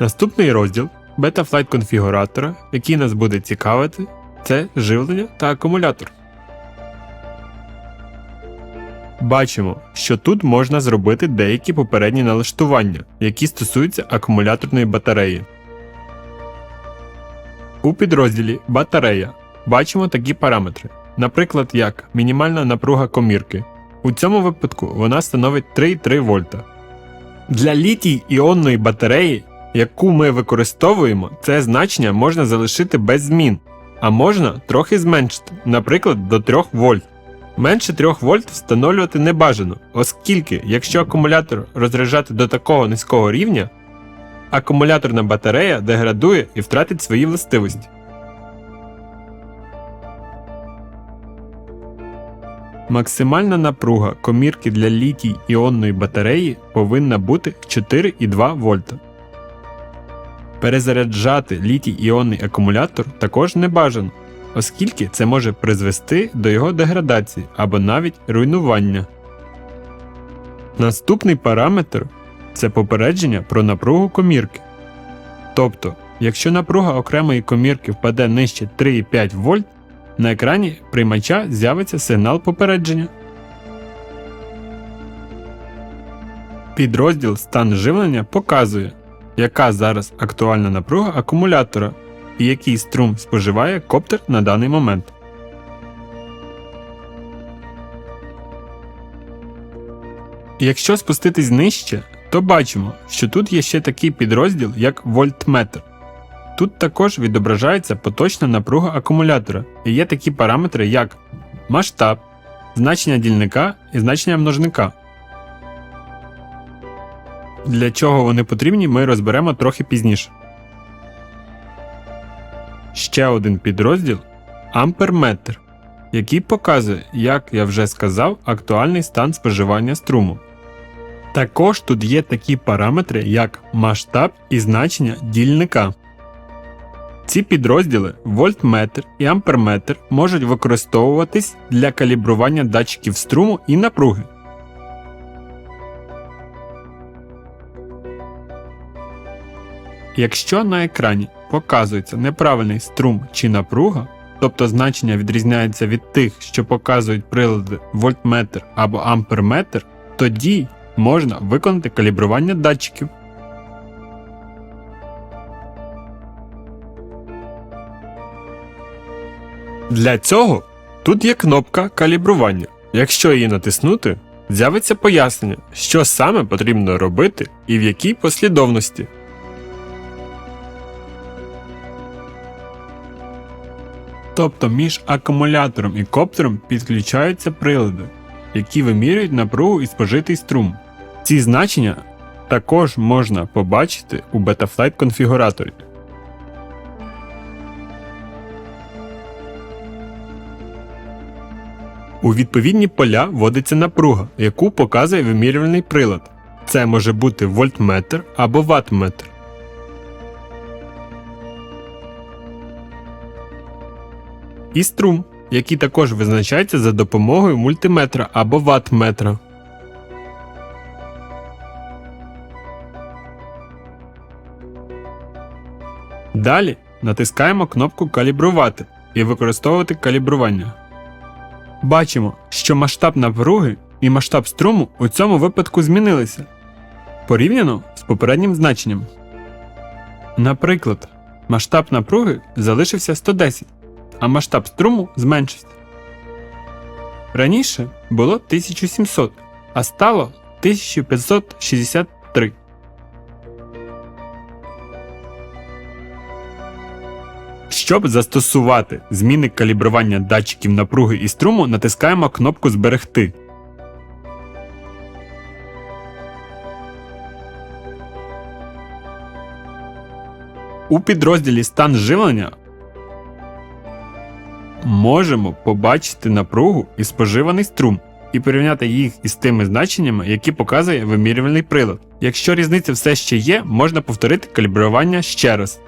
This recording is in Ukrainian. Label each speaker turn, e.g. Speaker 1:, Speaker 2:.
Speaker 1: Наступний розділ Betaflight конфігуратора, який нас буде цікавити, це живлення та акумулятор. Бачимо, що тут можна зробити деякі попередні налаштування, які стосуються акумуляторної батареї. У підрозділі Батарея бачимо такі параметри, наприклад, як мінімальна напруга комірки. У цьому випадку вона становить 3,3 вольта. Для літій іонної батареї, яку ми використовуємо, це значення можна залишити без змін, а можна трохи зменшити, наприклад, до 3 вольт. Менше 3 вольт встановлювати не бажано, оскільки, якщо акумулятор розряджати до такого низького рівня, акумуляторна батарея деградує і втратить свої властивості. Максимальна напруга комірки для літій іонної батареї повинна бути 4,2 вольта. Перезаряджати літій іонний акумулятор також не бажано, оскільки це може призвести до його деградації або навіть руйнування. Наступний параметр це попередження про напругу комірки. Тобто, якщо напруга окремої комірки впаде нижче 3,5 вольт, на екрані приймача з'явиться сигнал попередження. Підрозділ стан живлення показує, яка зараз актуальна напруга акумулятора і який струм споживає коптер на даний момент. Якщо спуститись нижче, то бачимо, що тут є ще такий підрозділ, як вольтметр. Тут також відображається поточна напруга акумулятора і є такі параметри, як масштаб, значення дільника і значення множника. Для чого вони потрібні, ми розберемо трохи пізніше. Ще один підрозділ амперметр, який показує, як я вже сказав, актуальний стан споживання струму. Також тут є такі параметри, як масштаб і значення дільника. Ці підрозділи вольтметр і амперметр можуть використовуватись для калібрування датчиків струму і напруги. Якщо на екрані показується неправильний струм чи напруга, тобто значення відрізняється від тих, що показують прилади вольтметр або амперметр, тоді можна виконати калібрування датчиків. Для цього тут є кнопка калібрування. Якщо її натиснути, з'явиться пояснення, що саме потрібно робити і в якій послідовності. Тобто між акумулятором і коптером підключаються прилади, які вимірюють напругу і спожитий струм. Ці значення також можна побачити у Betaflight конфігураторі. У відповідні поля вводиться напруга, яку показує вимірювальний прилад. Це може бути вольтметр або ваттметр. І струм, який також визначається за допомогою мультиметра або ваттметра. Далі натискаємо кнопку Калібрувати і використовувати калібрування. Бачимо, що масштаб напруги і масштаб струму у цьому випадку змінилися порівняно з попереднім значенням. Наприклад, масштаб напруги залишився 110, а масштаб струму зменшився. Раніше було 1700, а стало 1563. Щоб застосувати зміни калібрування датчиків напруги і струму, натискаємо кнопку Зберегти. У підрозділі Стан живлення можемо побачити напругу і споживаний струм і порівняти їх із тими значеннями, які показує вимірювальний прилад. Якщо різниця все ще є, можна повторити калібрування ще раз.